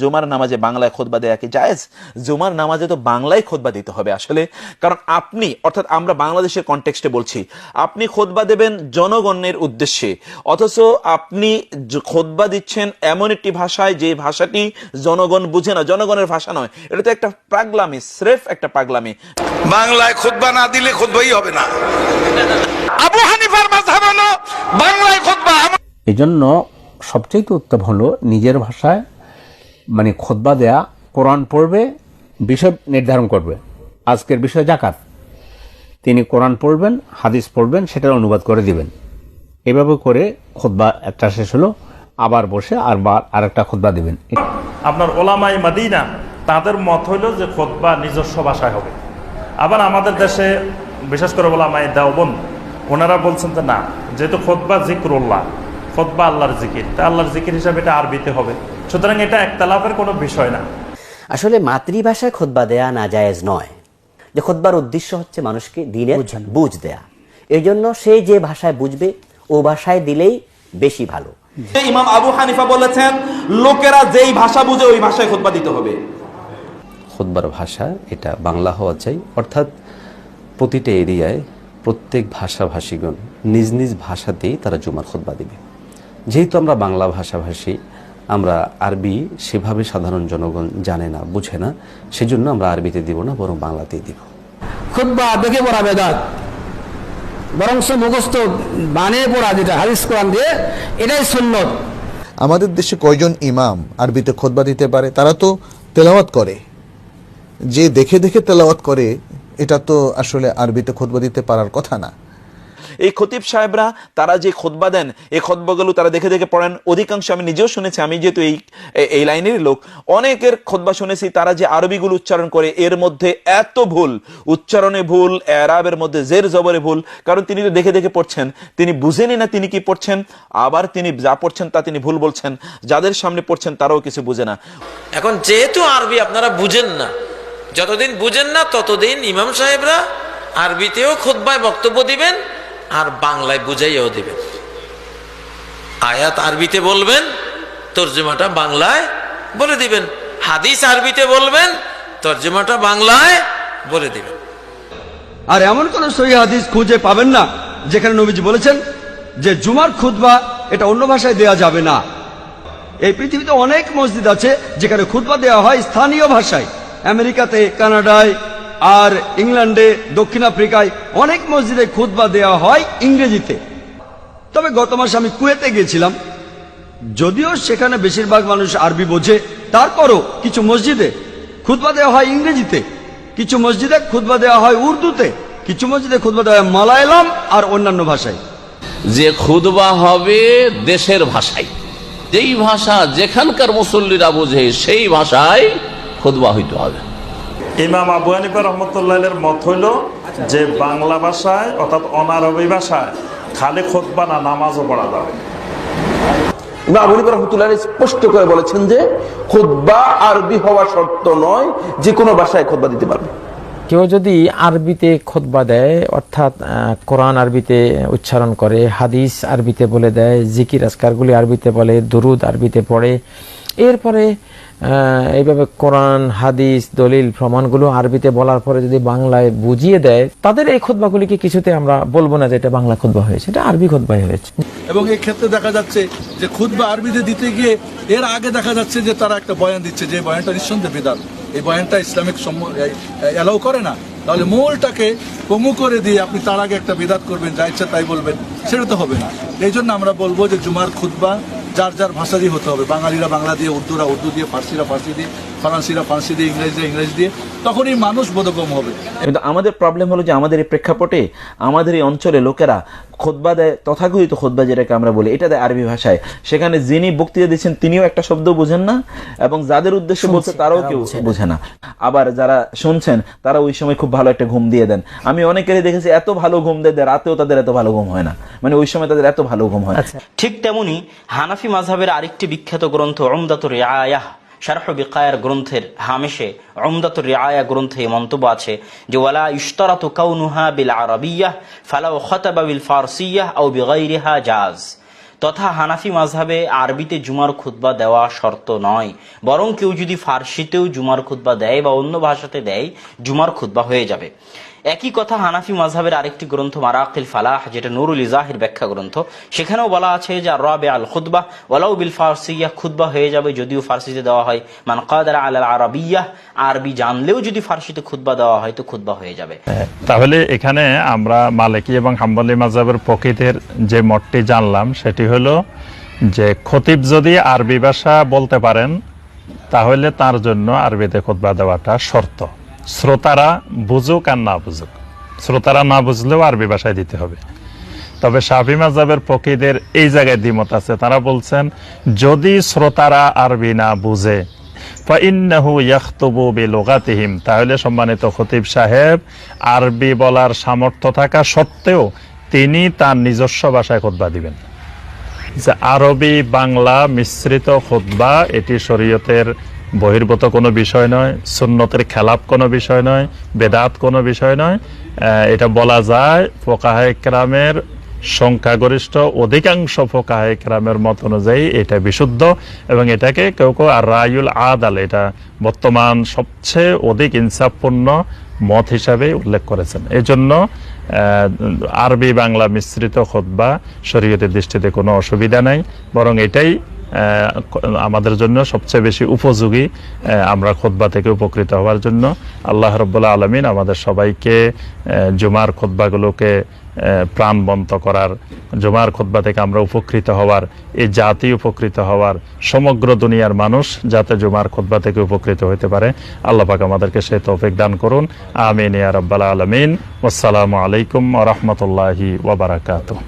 জুমার নামাজে বাংলায় খোদবা দেয়া কি জায়েজ? জুমার নামাজে তো বাংলায় খোদবা দিতে হবে আসলে। কারণ আপনি অর্থাৎ আমরা বাংলাদেশের কনটেক্সটে বলছি আপনি খোদবা দেবেন জনগণের উদ্দেশ্যে। অথচ আপনি খোদবা দিচ্ছেন এমন একটি ভাষায় যে ভাষাটি জনগণ বুঝে না। জনগণের ভাষা নয়। এটা তো একটা পাগলামি স্রেফ একটা পাগলামি। বাংলায় খোদবা না দিলে খুতবাই হবে না। আবু হানিফার বাংলায় খুতবা এই জন্য সবচেয়ে উত্তম হলো নিজের ভাষায় মানে খোদবা দেয়া, কোরআন পড়বে, বিষয় নির্ধারণ করবে। আজকের বিষয় জাকাত তিনি কোরআন পড়বেন, হাদিস পড়বেন, সেটার অনুবাদ করে দিবেন। এভাবে করে খোদবা একটা শেষ হলো। আবার বসে আর আরেকটা খোদবা দিবেন। আপনার ওলামাই মাদিনা, তাদের মত হইল যে খোদবা নিজস্ব ভাষায় হবে। আবার আমাদের দেশে বিশেষ করে ওলামাই দেওবন ওনারা বলছেন যে না, যেহেতু খোদবা জিক্রুল্লাহ, খোদবা আল্লাহর জিকির, তা আল্লাহর জিকির হিসাবে এটা আরবিতে হবে। সুতরাং এটা একতলাফের কোনো বিষয় না। আসলে মাতৃভাষায় খোদবা দেয়া না জায়েজ নয়। যে খোদবার উদ্দেশ্য হচ্ছে মানুষকে দিনের বুঝ দেয়া। এই জন্য সে যে ভাষায় বুঝবে ও ভাষায় দিলেই বেশি ভালো। ইমাম আবু হানিফা বলেছেন লোকেরা যেই ভাষা বুঝে ওই ভাষায় খুতবা দিতে হবে। খোদবার ভাষা এটা বাংলা হওয়া চাই। অর্থাৎ প্রতিটা এরিয়ায় প্রত্যেক ভাষাভাষীগণ নিজ নিজ ভাষাতেই তারা জুমার খোদবা দিবে। যেহেতু আমরা বাংলা ভাষাভাষী আমরা আরবি সেভাবে সাধারণ জনগণ জানে না বুঝে না। সেজন্য আমরা আরবিতে দিব না বরং বাংলাতেই দিব। খুদ্া দেখে পড়া বেদাত। বরং সে মুখস্থ বানিয়ে পড়া যেটা হাদিস কোরআন দিয়ে এটাই সুন্নত। আমাদের দেশে কয়জন ইমাম আরবিতে খোদবা দিতে পারে তারা তো তেলাওয়াত করে। যে দেখে দেখে তেলাওয়াত করে এটা তো আসলে আরবিতে খোদবা দিতে পারার কথা না। এই খতিব সাহেবরা, তারা যে খোদবা দেন, এই খতবাগুলো তারা দেখে দেখে পড়েন। অধিকাংশ আমি নিজেও শুনেছি, আমি যেহেতু এই এই লাইনের লোক, অনেকের খোদবা শুনেছি, তারা যে আরবিগুলো উচ্চারণ করে, এর মধ্যে এত ভুল, উচ্চারণে ভুল এরাবের মধ্যে জের জবরে ভুল, কারণ তিনি তো দেখে দেখে পড়ছেন। তিনি বুঝেনি না তিনি কি পড়ছেন, আবার তিনি যা পড়ছেন তা তিনি ভুল বলছেন, যাদের সামনে পড়ছেন তারাও কিছু বুঝে না। এখন যেহেতু আরবি আপনারা বুঝেন না, যতদিন বুঝেন না, ততদিন ইমাম সাহেবরা আরবিতেও খোদ্বায় বক্তব্য দিবেন আর বাংলায় বুঝাইয়াও দিবেন। আয়াত আরবিতে বলবেন, তর্জমাটা বাংলায় বলে দিবেন। হাদিস আরবিতে বলবেন, তর্জমাটা বাংলায় বলে দিবেন। আর এমন কোন সহি হাদিস খুঁজে পাবেন না, যেখানে নবীজি বলেছেন যে জুমার খুতবা এটা অন্য ভাষায় দেয়া যাবে না। এই পৃথিবীতে অনেক মসজিদ আছে যেখানে খুতবা দেওয়া হয় স্থানীয় ভাষায়। আমেরিকাতে, কানাডায় আর ইংল্যান্ডে দক্ষিণ আফ্রিকায় অনেক মসজিদে খুতবা দেওয়া হয় ইংরেজিতে। তবে গত মাসে আমি কুয়েতে গিয়েছিলাম। যদিও সেখানে বেশিরভাগ মানুষ আরবি বোঝে, তারপরও কিছু মসজিদে খুতবা দেওয়া হয় ইংরেজিতে, কিছু মসজিদে খুতবা দেওয়া হয় উর্দুতে, কিছু মসজিদে খুতবা দেওয়া হয় মালায়ালাম আর অন্যান্য ভাষায়। যে খুদবা হবে দেশের ভাষায়। যেই ভাষা যেখানকার মুসল্লিরা বোঝে সেই ভাষায় খুদবা হইতে হবে। ইমাম আবু হানিফা রহমতুল্লাহের মত হইল যে বাংলা ভাষায় অর্থাৎ অনারবী ভাষায় খালি খোদবা না নামাজও পড়া যাবে ইমাম আবু হানিফা রহমতুল্লাহ স্পষ্ট করে বলেছেন যে খুতবা আরবি হওয়া শর্ত নয় যে কোনো ভাষায় খোদবা দিতে পারবে। কেউ যদি আরবিতে খোদবা দেয়, অর্থাৎ কোরআন আরবিতে উচ্চারণ করে, হাদিস আরবিতে বলে দেয়, জিকির আজকারগুলি আরবিতে বলে, দুরুদ আরবিতে পড়ে, এরপরে এইভাবে কোরআন, হাদিস, দলিল, প্রমাণগুলো আরবিতে বলার পরে যদি বাংলায় বুঝিয়ে দেয়, তাদের এই খোদবাগুলিকে কিছুতে আমরা বলব না যে এটা বাংলা খোদবা হয়েছে, এটা আরবি খোদবাই হয়েছে। এবং এই ক্ষেত্রে দেখা যাচ্ছে যে খুদবা আরবিতে দিতে গিয়ে এর আগে দেখা যাচ্ছে যে তারা একটা বয়ান দিচ্ছে, যে বয়ানটা নিঃসন্দেহে বেদাত। এই বয়ানটা ইসলামিক অ্যালাউ করে না। তাহলে মূলটাকে কমু করে দিয়ে আপনি তার আগে একটা বেদাত করবেন, যা ইচ্ছা তাই বলবেন, সেটা তো হবে না। এই জন্য আমরা বলব যে জুমার খুদ্া যার যার ভাষা দিয়ে হতে হবে। বাঙালিরা বাংলা দিয়ে, উর্দুরা উর্দু দিয়ে, ফার্সিরা ফার্সি দিয়ে ফরান্সিরা ফরান্সি দিয়ে ইংরেজিরা ইংরেজি দিয়ে তখনই মানুষ বোধগম হবে। কিন্তু আমাদের প্রবলেম হলো যে আমাদের এই প্রেক্ষাপটে আমাদের এই অঞ্চলে লোকেরা খোদবা দেয় তথাকথিত খোদবা যেটাকে আমরা বলি এটা দেয় আরবি ভাষায়। সেখানে যিনি বক্তৃতা দিচ্ছেন তিনিও একটা শব্দ বুঝেন না এবং যাদের উদ্দেশ্যে বলছে তারাও কেউ বোঝে না। আবার যারা শুনছেন তারা ওই সময় খুব ভালো একটা ঘুম দিয়ে দেন। আমি অনেকেরই দেখেছি এত ভালো ঘুম দেয় দেয়, রাতেও তাদের এত ভালো ঘুম হয় না। মানে ওই সময় তাদের এত ভালো ঘুম হয়। না। ঠিক তেমনি হানাফি মাযহাবের আরেকটি বিখ্যাত গ্রন্থ উমদাতুর রিআয়াহ। শারহ বিকায়ার গ্রন্থের হামেশে উমদাতুর রিআয়া গ্রন্থে মন্তব্য আছে যে, ওয়ালা ইশতারাতু কাউনুহা বিল আরাবিয়াহ ফালাউ খাতাবা বিল ফারসিয়াহ আও বিগাইরিহা জাজ। তথা হানাফি মাঝহাবে আরবিতে জুমার খুতবা দেওয়া শর্ত নয়। বরং কেউ যদি ফার্সিতেও জুমার খুতবা দেয় বা অন্য ভাষাতে দেয়, জুমার খুতবা হয়ে যাবে। একই কথা হানাফি মাঝহাবের আরেকটি গ্রন্থ মারাকিল ফালাহ, যেটা নুরুল ইজাহির ব্যাখ্যা গ্রন্থ। সেখানেও বলা আছে যে রবে আল খুতবা, ওয়ালাউ বিল ফার্সিয়া খুতবা হয়ে যাবে যদিও ফার্সিতে দেওয়া হয়। মান কাদার আল আরবিয়াহ আরবি জানলেও যদি ফার্সিতে খুতবা দেওয়া হয় তো খুতবা হয়ে যাবে। তাহলে এখানে আমরা মালিকি এবং হাম্বালি মাজাবের প্রকৃতির যে মতটি জানলাম, সেটি হলো যে খতিব যদি আরবি ভাষা বলতে পারেন, তাহলে তার জন্য আরবিতে খুতবা দেওয়াটা শর্ত। শ্রোতারা বুঝুক আর না বুঝুক। শ্রোতারা না বুঝলেও আরবি ভাষায় দিতে হবে। তবে শাফি মাজাবের পক্ষীদের এই জায়গায় দ্বিমত আছে। তারা বলছেন, যদি শ্রোতারা আরবি না বুঝে তাহলে সম্মানিত খতিব সাহেব, আরবি বলার সামর্থ্য থাকা সত্ত্বেও তিনি তার নিজস্ব ভাষায় খুতবা দিবেন। যে আরবি, বাংলা মিশ্রিত খুতবা, এটি শরীয়তের বহির্ভূত কোনো বিষয় নয়, সুন্নতের খেলাপ কোনো বিষয় নয়, বেদাত কোনো বিষয় নয়। এটা বলা যায় ফোকাহে কেরামের সংখ্যাগরিষ্ঠ অধিকাংশ ফোকাহে কেরামের মত অনুযায়ী এটা বিশুদ্ধ এবং এটাকে কেউ কেউ আর রায়ুল আদাল, এটা বর্তমান সবচেয়ে অধিক ইনসাফপূর্ণ মত হিসাবে উল্লেখ করেছেন। এই জন্য আরবি বাংলা মিশ্রিত খোদবা শরীয়তের দৃষ্টিতে কোনো অসুবিধা নাই, বরং এটাই আমাদের জন্য সবচেয়ে বেশি উপযোগী আমরা খোদবা থেকে উপকৃত হওয়ার জন্য। আল্লাহ রব্বুল্লাহ আলমিন আমাদের সবাইকে জুমার খোদবাগুলোকে প্রাণবন্ত করার, জুমার খোদবা থেকে আমরা উপকৃত হওয়ার, এই জাতি উপকৃত হওয়ার সমগ্র দুনিয়ার মানুষ যাতে জুমার খোদবা থেকে উপকৃত হতে পারে। আল্লাহ পাক আমাদেরকে সে তৌফিক দান করুন। আমিন ইয়া রাব্বাল আলামিন। আসসালামু আলাইকুম রাহমাতুল্লাহি ওয়া বারাকাতুহু।